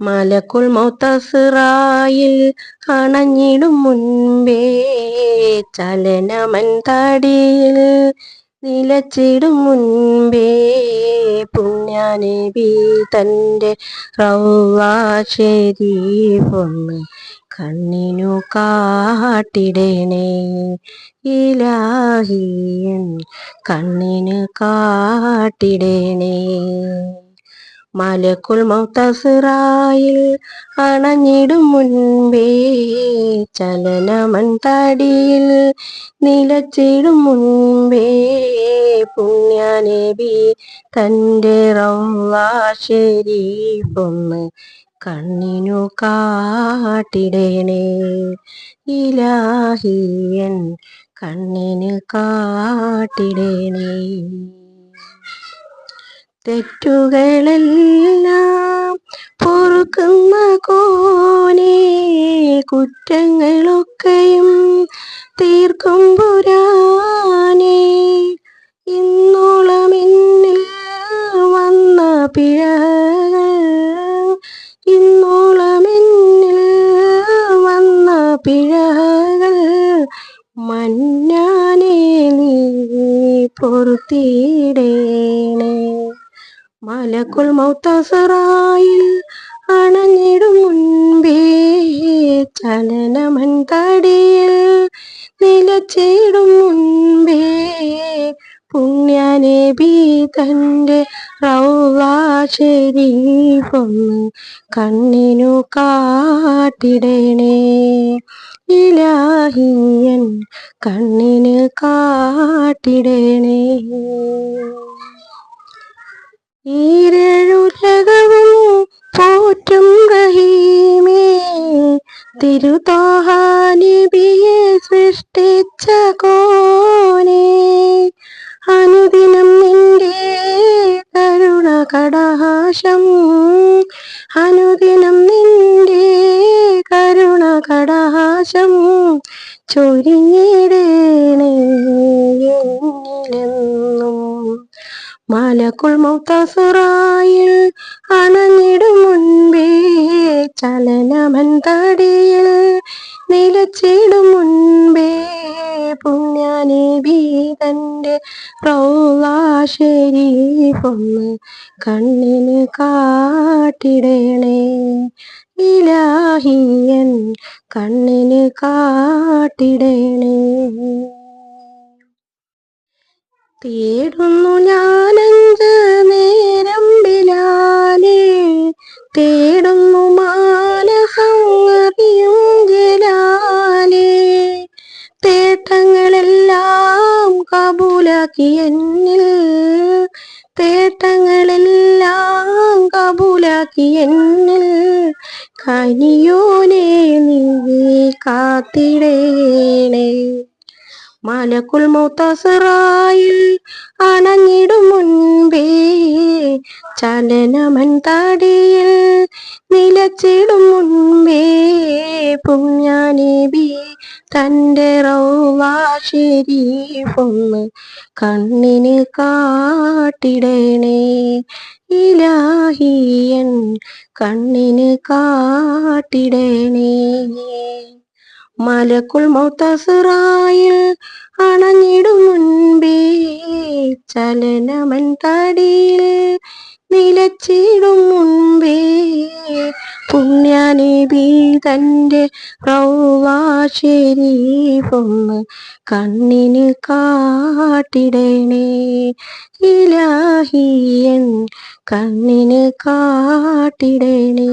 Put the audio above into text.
മലക്കുൽ മൗത്തസിറായിൽ അണഞ്ഞിടും മുൻപേ ചലനമൻ തടിയിൽ നിലച്ചിടും മുൻപേ. പുണ്യാനബി തന്റെ റൗവാശരീഫൊന്ന് കണ്ണിനു കാട്ടിടണേ. ഇലാഹിയൻ കണ്ണിന് കാട്ടിടണേ. മലക്കുൽ മൗത്തസിറായിൽ അണഞ്ഞിടും മുൻപേ ചലനമൻ തടിയിൽ നിലച്ചിടും മുൻപേ പുണ്യനബി തന്റെ റൗവാശരീഫൊന്ന് കണ്ണിനു കാട്ടിടേണേ. ഇലാഹിയൻ കണ്ണിന് കാട്ടിടണേ. തെറ്റുകളെല്ലാം പൊറുക്കുന്ന കോനെ കുറ്റങ്ങളൊക്കെയും തീർക്കും പുരാനെ. ഇന്നോളം എന്നിൽ വന്ന പിഴകൾ ഇന്നോളം എന്നിൽ വന്ന പിഴകൾ മഞ്ഞാനേ നീ പൊറുത്തിടേണേ. മലക്കുൽ മൗത്തസറായിൽ അണഞ്ഞിടും മുൻപേ ചലനമൻ തടിയിൽ നിലച്ചിടും മുൻപേ പുണ്യനബി തന്റെ റൗവാശരീഫൊന്ന് കണ്ണിനു കാട്ടിടണേ ഇലാഹിയൻ കണ്ണിന് കാട്ടിടണേ ഈരഴുലകവും പോറ്റും റഹീമേ. തിരുതോഹാനിബിയെ സൃഷ്ടിച്ച കോനെ. അനുദിനം നിന്റെ കരുണ കടഹാശം അനുദിനം നിന്റെ കരുണ കടഹാശം ചൊരിഞ്ഞിടേണേ മലക്കുൾ മൗത്തസുറായിൽ അണഞ്ഞിടും മുൻപേ ചലനമൻ തടിയിൽ നിലച്ചിടും മുൻപേ ഭീതന്റെ പ്രൗവാശരി പൊന്ന് കണ്ണിന് കാട്ടിടണേ. ഇലാഹിയൻ കണ്ണിന് കാട്ടിടണേ. തേടുന്നു ഞാനഞ്ച് നേരം ബിലാലെ തേടുന്നു ജലാലെ. തേട്ടങ്ങളെല്ലാം കബൂലാക്കി എന്നിൽ. തേട്ടങ്ങളെല്ലാം കബൂലാക്കി എന്നിൽ. കനിയോനെ നീ കാത്തിടേണേ. മലക്കുൽ മൗത്തസറായിൽ അണഞ്ഞിടും മുൻപേ ചലനമൻ താടിയിൽ നിലച്ചിടും മുൻപേ പുണ്യനബി തന്റെ റൗവാശരീഫൊന്ന് കണ്ണിന് കാട്ടിടണേ. ഇലാഹിയൻ കണ്ണിന് കാട്ടിടണേ. മലക്കുൽ മൗത്തസുറായിൽ അണഞ്ഞിടും മുൻപേ ചലനമൻ നിലച്ചിടും മുൻപേ. പുണ്യനബി തന്റെ റൗവാശരീഫൊന്ന് കണ്ണിന് കാട്ടിടണേ. ഇലാഹിയൻ കണ്ണിന് കാട്ടിടണേ.